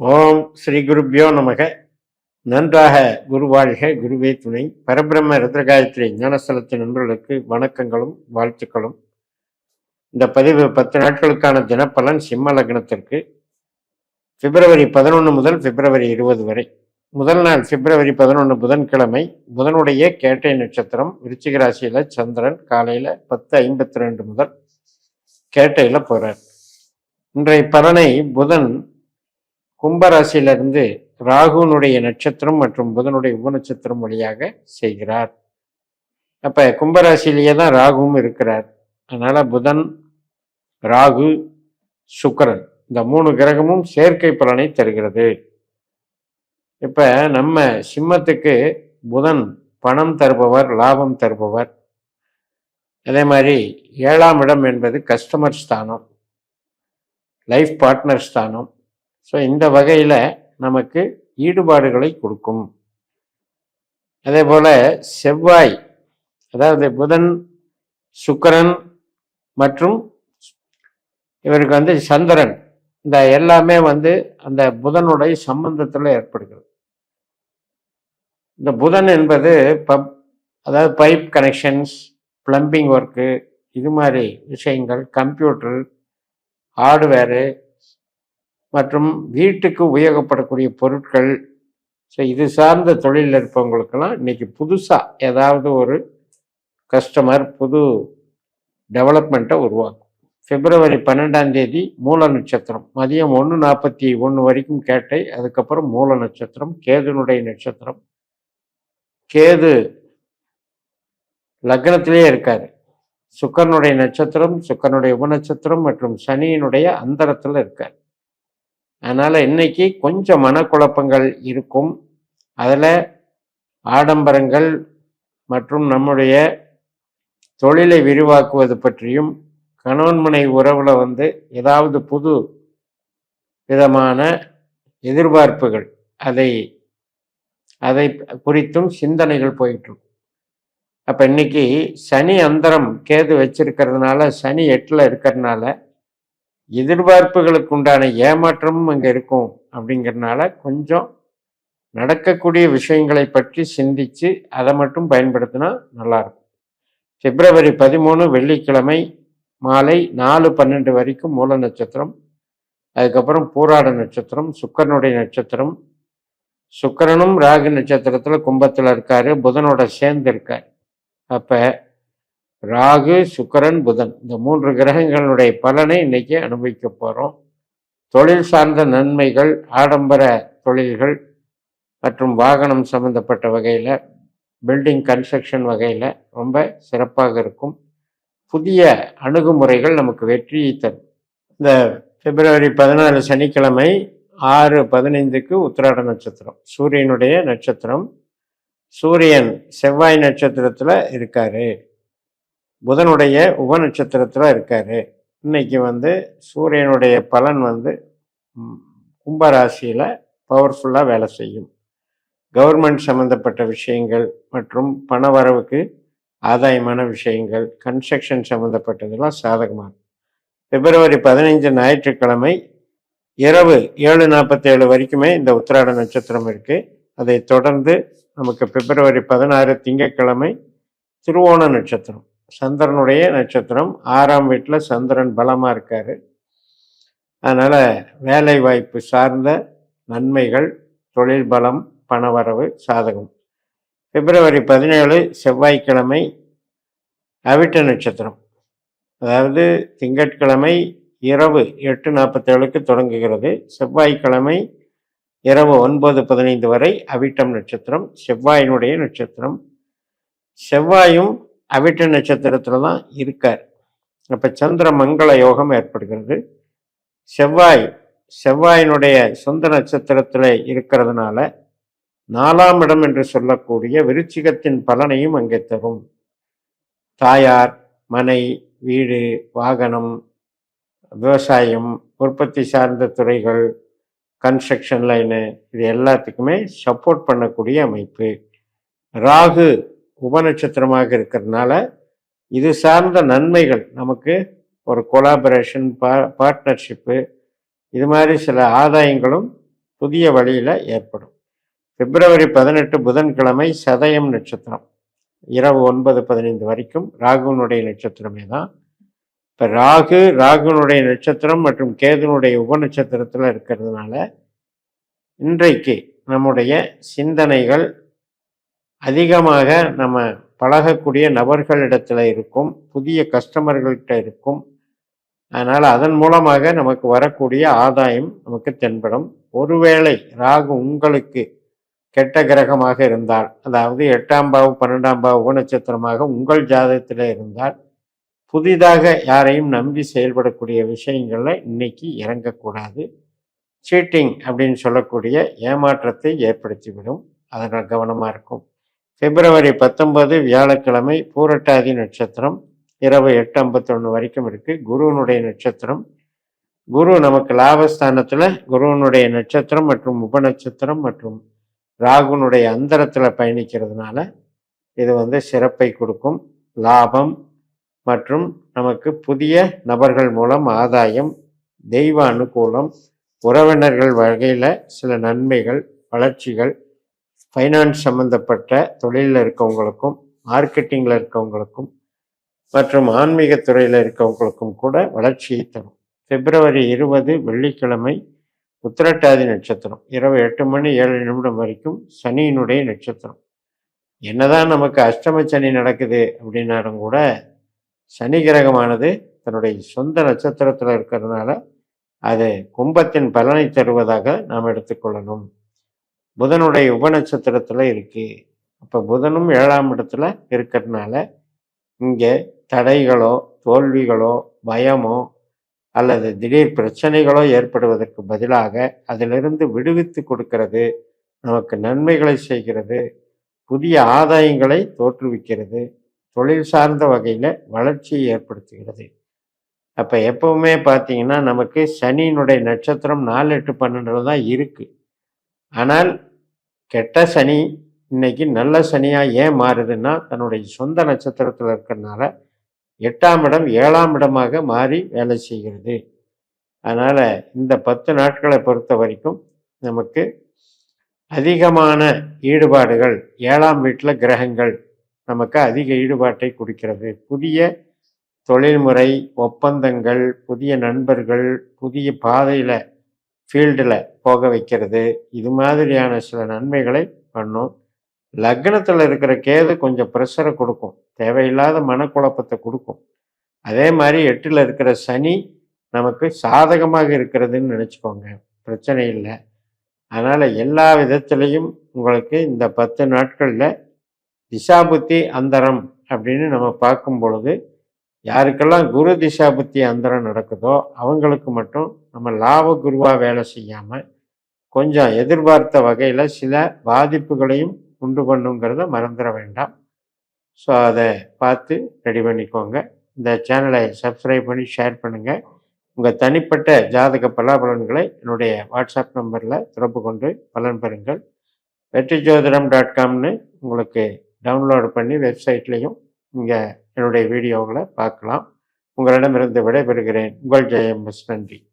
ஓம் ஸ்ரீ குருப்பியோ நமக. நன்றாக குருவாழ்க குருவே துணை. பரபிரம்ம ருத்ரகாயத்ரி ஞானஸ்தலத்தின் நண்பர்களுக்கு வணக்கங்களும் வாழ்த்துக்களும். இந்த பதிவு பத்து நாட்களுக்கான தினப்பலன் சிம்ம லக்னத்திற்கு பிப்ரவரி பதினொன்று முதல் பிப்ரவரி இருபது வரை. முதல் நாள் பிப்ரவரி பதினொன்று புதன்கிழமை புதனுடைய கேட்டை நட்சத்திரம் விருச்சிகராசியில் சந்திரன் காலையில் பத்து ஐம்பத்தி ரெண்டு முதல் கேட்டையில் போகிறார் இன்றைய பலனை புதன் கும்பராசியிலிருந்து ராகுனுடைய நட்சத்திரம் மற்றும் புதனுடைய உபநட்சத்திரம் வழியாக செய்கிறார். அப்போ கும்பராசிலேயே தான் ராகுவும் இருக்கிறார். அதனால் புதன் ராகு சுக்கரன் இந்த மூணு கிரகமும் செயற்கை பலனை தருகிறது. இப்போ நம்ம சிம்மத்துக்கு புதன் பணம் தருபவர் லாபம் தருபவர். அதே மாதிரி ஏழாம் இடம் என்பது கஸ்டமர் ஸ்தானம் லைஃப் பார்ட்னர் ஸ்தானம் ஸோ இந்த வகையில் நமக்கு ஈடுபாடுகளை கொடுக்கும். அதே போல் செவ்வாய் அதாவது புதன் சுக்கரன் மற்றும் இவருக்கு வந்து சந்திரன். இந்த எல்லாமே வந்து அந்த புதனுடைய சம்பந்தத்தில் ஏற்படுகிறது. இந்த புதன் என்பது பப் அதாவது பைப் கனெக்ஷன்ஸ் பிளம்பிங் ஒர்க்கு இது மாதிரி விஷயங்கள் கம்ப்யூட்டர் ஹார்ட்வேரு மற்றும் வீட்டுக்கு உபயோகப்படக்கூடிய பொருட்கள் ஸோ இது சார்ந்த தொழிலில் இருப்பவங்களுக்கெல்லாம் இன்றைக்கி புதுசாக ஏதாவது ஒரு கஸ்டமர் புது டெவலப்மெண்ட்டை உருவாக்கும். பிப்ரவரி பன்னெண்டாம் தேதி மூல நட்சத்திரம். மதியம் ஒன்று நாற்பத்தி ஒன்று வரைக்கும் கேட்டை அதுக்கப்புறம் மூல நட்சத்திரம் கேதுனுடைய நட்சத்திரம். கேது லக்னத்திலே இருக்கார். சுக்கரனுடைய நட்சத்திரம் சுக்கரனுடைய உபநட்சத்திரம் மற்றும் சனியினுடைய அந்தரத்தில் இருக்கார். அதனால் இன்னைக்கு கொஞ்சம் மனக்குழப்பங்கள் இருக்கும். அதில் ஆடம்பரங்கள் மற்றும் நம்முடைய தொழிலை விரிவாக்குவது பற்றியும் கணவன்மனை உறவில் வந்து ஏதாவது புது விதமான எதிர்பார்ப்புகள் அதை அதை குறித்தும் சிந்தனைகள் போயிட்டுருக்கும். அப்போ இன்னைக்கு சனி அந்தரம் கேது வச்சிருக்கிறதுனால சனி எட்டில் இருக்கிறதுனால எதிர்பார்ப்புகளுக்கு உண்டான ஏமாற்றமும் அங்கே இருக்கும் அப்படிங்கிறனால கொஞ்சம் நடக்கக்கூடிய விஷயங்களை பற்றி சிந்திச்சு அதை மட்டும் பயன்படுத்தினா நல்லாயிருக்கும் பிப்ரவரி பதிமூணு வெள்ளிக்கிழமை மாலை நாலு பன்னெண்டு வரைக்கும் மூல நட்சத்திரம் அதுக்கப்புறம் பூராட நட்சத்திரம் சுக்கரனுடைய நட்சத்திரம். சுக்கரனும் ராகு நட்சத்திரத்தில் கும்பத்தில் இருக்காரு புதனோட சேர்ந்து இருக்கார். அப்போ ராகு சுக்கரன் புதன். இந்த மூன்று கிரகங்களுடைய பலனை இன்னைக்கு அனுபவிக்க போகிறோம் தொழில் சார்ந்த நன்மைகள் ஆடம்பர தொழில்கள் மற்றும் வாகனம் சம்பந்தப்பட்ட வகையில் பில்டிங் கன்ஸ்ட்ரக்ஷன் வகையில் ரொம்ப சிறப்பாக இருக்கும். புதிய அணுகுமுறைகள் நமக்கு வெற்றியை தரும். இந்த பிப்ரவரி பதினாலு சனிக்கிழமை ஆறு பதினைந்துக்கு உத்திராட நட்சத்திரம். சூரியனுடைய நட்சத்திரம். சூரியன் செவ்வாய் நட்சத்திரத்தில் இருக்காரு. புதனுடைய உப நட்சத்திரத்தில் இருக்காரு. இன்னைக்கு வந்து சூரியனுடைய பலன் வந்து கும்பராசியில் பவர்ஃபுல்லாக வேலை செய்யும். கவர்மெண்ட் சம்மந்தப்பட்ட விஷயங்கள் மற்றும் பண வரவுக்கு ஆதாயமான விஷயங்கள் கன்ஸ்ட்ரக்ஷன் சம்மந்தப்பட்டதெல்லாம் சாதகமாக பிப்ரவரி பதினைஞ்சு ஞாயிற்றுக்கிழமை இரவு ஏழு நாற்பத்தேழு வரைக்குமே இந்த உத்திராட நட்சத்திரம் இருக்குது அதை தொடர்ந்து நமக்கு பிப்ரவரி பதினாறு திங்கட்கிழமை திருவோண நட்சத்திரம். சந்திரனுடைய நட்சத்திரம். ஆறாம் வீட்டில் சந்திரன் பலமாக இருக்கார். அதனால் வேலை வாய்ப்பு சார்ந்த நன்மைகள் தொழில் பலம் பணவரவு சாதகம். பிப்ரவரி பதினேழு செவ்வாய்க்கிழமை அவிட்ட நட்சத்திரம். அதாவது திங்கட்கிழமை இரவு எட்டு நாற்பத்தேழுக்கு தொடங்குகிறது. செவ்வாய்க்கிழமை இரவு ஒன்பது பதினைந்து வரை அவிட்டம் நட்சத்திரம். செவ்வாயினுடைய நட்சத்திரம். செவ்வாயும் அவிட்ட நட்சத்திரத்தில் தான் இருக்கார். அப்போ சந்திர மங்கள யோகம் ஏற்படுகிறது. செவ்வாய் செவ்வாயினுடைய சொந்த நட்சத்திரத்தில் இருக்கிறதுனால நாலாம் இடம் என்று சொல்லக்கூடிய விருச்சிகத்தின் பலனையும் அங்கே தரும். தாயார் மனை வீடு வாகனம் விவசாயம் உற்பத்தி சார்ந்த துறைகள் கன்ஸ்ட்ரக்ஷன் லைனு இது எல்லாத்துக்குமே சப்போர்ட் பண்ணக்கூடிய அமைப்பு. ராகு உபநட்சத்திரமாக இருக்கிறதுனால இது சார்ந்த நன்மைகள். நமக்கு ஒரு கொலாபரேஷன் பா பார்ட்னர்ஷிப்பு இது மாதிரி சில ஆதாயங்களும் புதிய வழியில் ஏற்படும். பிப்ரவரி பதினெட்டு புதன்கிழமை சதயம் நட்சத்திரம். இரவு ஒன்பது பதினைந்து வரைக்கும் ராகுனுடைய நட்சத்திரமே தான். இப்போ ராகு ராகுனுடைய நட்சத்திரம் மற்றும் கேதுனுடைய உபநட்சத்திரத்தில் இருக்கிறதுனால இன்றைக்கு நம்முடைய சிந்தனைகள் அதிகமாக நம்ம பழகக்கூடிய நபர்களிடத்துல இருக்கும் புதிய கஸ்டமர்கள்கிட்ட இருக்கும். அதனால் அதன் மூலமாக நமக்கு வரக்கூடிய ஆதாயம் நமக்கு தென்படும். ஒருவேளை ராகு உங்களுக்கு கெட்ட கிரகமாக இருந்தால் அதாவது எட்டாம் பாவு பன்னெண்டாம் பாவு நட்சத்திரமாக உங்கள் ஜாதகத்தில் இருந்தால் புதிதாக யாரையும் நம்பி செயல்படக்கூடிய விஷயங்களில் இன்னைக்கு இறங்கக்கூடாது. சீட்டிங் அப்படின்னு சொல்லக்கூடிய ஏமாற்றத்தை ஏற்படுத்திவிடும். அதனால் கவனமாக இருக்கும். பிப்ரவரி பத்தொன்பது வியாழக்கிழமை பூரட்டாதி நட்சத்திரம் இரவு எட்டு ஐம்பத்தொன்று வரைக்கும் இருக்குது குருவனுடைய நட்சத்திரம். குரு நமக்கு லாபஸ்தானத்தில் குருவனுடைய நட்சத்திரம் மற்றும் உப நட்சத்திரம் மற்றும் ராகுனுடைய அந்தரத்தில் பயணிக்கிறதுனால இது வந்து சிறப்பை கொடுக்கும். லாபம் மற்றும் நமக்கு புதிய நபர்கள் மூலம் ஆதாயம் தெய்வ அனுகூலம் உறவினர்கள் வகையில் சில நன்மைகள் வளர்ச்சிகள் ஃபைனான்ஸ் சம்மந்தப்பட்ட தொழிலில் இருக்கவங்களுக்கும் மார்க்கெட்டிங்கில் இருக்கவங்களுக்கும் மற்றும் ஆன்மீக துறையில் இருக்கவங்களுக்கும் கூட வளர்ச்சியை தரும். பிப்ரவரி இருபது வெள்ளிக்கிழமை உத்திரட்டாதி நட்சத்திரம். இரவு எட்டு மணி ஏழு நிமிடம் வரைக்கும் சனியினுடைய நட்சத்திரம். என்னதான் நமக்கு அஷ்டம சனி நடக்குது அப்படின்னாலும் கூட சனி கிரகமானது தன்னுடைய சொந்த நட்சத்திரத்தில் இருக்கிறதுனால அது கும்பத்தின் பலனை தருவதாக நாம் எடுத்துக்கொள்ளணும். புதனுடைய உபநட்சத்திரத்தில் இருக்கு. அப்போ புதனும் ஏழாம் இடத்துல இருக்கிறதுனால இங்கே தடைகளோ தோல்விகளோ பயமோ அல்லது திடீர் பிரச்சனைகளோ ஏற்படுவதற்கு பதிலாக அதிலிருந்து விடுவித்து கொடுக்கிறது நமக்கு நன்மைகளை செய்கிறது புதிய ஆதாயங்களை தோற்றுவிக்கிறது தொழில் சார்ந்த வகையில் வளர்ச்சியை ஏற்படுத்துகிறது. அப்போ எப்பவுமே பார்த்தீங்கன்னா நமக்கு சனியினுடைய நட்சத்திரம் நாலு எட்டு பன்னெண்டுல தான் இருக்குது ஆனால் கெட்ட சனி இன்னைக்கு நல்ல சனியாக ஏன் மாறுதுன்னா தன்னுடைய சொந்த நட்சத்திரத்தில் இருக்கிறதுனால எட்டாம் இடம் ஏழாம் இடமாக மாறி வேலை செய்கிறது. அதனால் இந்த பத்து நாட்களை பொறுத்த வரைக்கும் நமக்கு அதிகமான ஈடுபாடுகள் ஏழாம் வீட்டில் கிரகங்கள் நமக்கு அதிக ஈடுபாட்டை கொடுக்கிறது. புதிய தொழில்முறை ஒப்பந்தங்கள் புதிய நண்பர்கள் புதிய பாதையில் ஃபீல்டில் போக வைக்கிறது. இது மாதிரியான சில நன்மைகளை பண்ணும். லக்னத்தில் இருக்கிற கேது கொஞ்சம் ப்ரெஷரை கொடுக்கும். தேவையில்லாத மனக்குழப்பத்தை கொடுக்கும். அதே மாதிரி எட்டில் இருக்கிற சனி நமக்கு சாதகமாக இருக்கிறதுன்னு நினச்சிக்கோங்க. பிரச்சனை இல்லை. அதனால் எல்லா விதத்துலேயும் உங்களுக்கு இந்த பத்து நாட்களில் திசாபுத்தி அந்தரம் அப்படின்னு நம்ம பார்க்கும் பொழுது யாருக்கெல்லாம் குரு திசாபுத்தி அந்தரம் நடக்குதோ அவங்களுக்கு மட்டும் நம்ம லாப குருவாக வேலை செய்யாமல் கொஞ்சம் எதிர்பார்த்த வகையில் சில பாதிப்புகளையும் உண்டு பண்ணுங்கிறத மறந்துட வேண்டாம். ஸோ அதை பார்த்து ரெடி பண்ணிக்கோங்க. இந்த சேனலை சப்ஸ்கிரைப் பண்ணி ஷேர் பண்ணுங்கள் உங்கள் தனிப்பட்ட ஜாதக பலாபலன்களை என்னுடைய வாட்ஸ்அப் நம்பரில் தொடர்பு கொண்டு பலன் பெறுங்கள். வெற்றி ஜோதிடம் டாட் காம்னு உங்களுக்கு டவுன்லோடு பண்ணி வெப்சைட்லேயும் இங்கே என்னுடைய வீடியோவில் பார்க்கலாம். உங்களிடமிருந்து விடைபெறுகிறேன். உங்கள் ஜெயம் நன்றி.